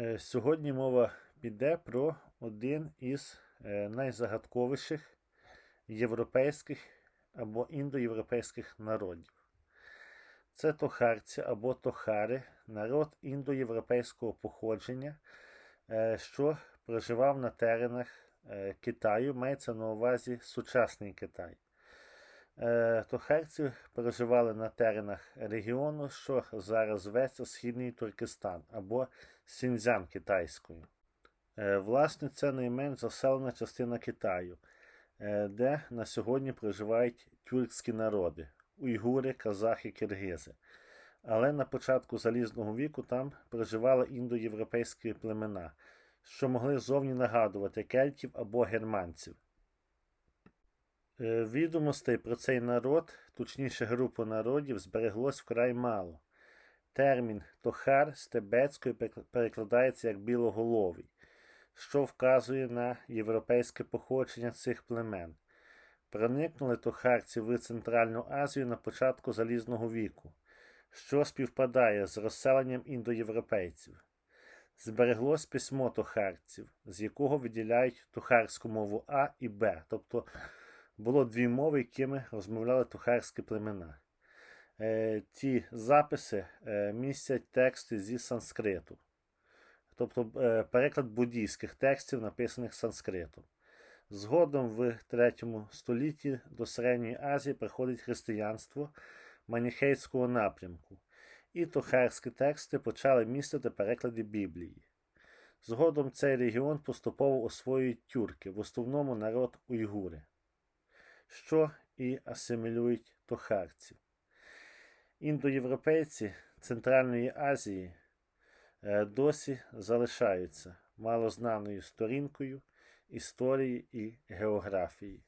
Е, Сьогодні мова піде про один із е, найзагадковіших європейських або індоєвропейських народів. Це тохарці або тохари, народ індоєвропейського походження, е, що проживав на теренах Китаю, мається на увазі сучасний Китай. Е, Тохарці проживали на теренах регіону, що зараз зветься Східний Туркестан або Сіньцзян китайською. Е, Власне, це найменш заселена частина Китаю, е, де на сьогодні проживають тюркські народи уйгури, казахи, киргизи. Але на початку залізного віку там проживали індоєвропейські племена, що могли зовні нагадувати кельтів або германців. Е, Відомостей про цей народ, точніше групу народів, збереглось вкрай мало. Термін тохар з тибетської перекладається як білоголовий, що вказує на європейське походження цих племен. Проникнули тохарці в Центральну Азію на початку Залізного віку, що співпадає з розселенням індоєвропейців. Збереглось письмо тохарців, з якого виділяють тохарську мову А і Б, тобто було дві мови, якими розмовляли тухарські племена. Е, ті записи е, містять тексти зі санскриту, тобто е, переклад буддійських текстів, написаних санскритом. Згодом в 3 столітті до Середньої Азії приходить християнство маніхейського напрямку, і тухарські тексти почали містити переклади Біблії. Згодом цей регіон поступово освоюють тюрки, в основному народ уйгури що і асимілюють тохарців. Індоєвропейці Центральної Азії е, досі залишаються малознаною сторінкою історії і географії.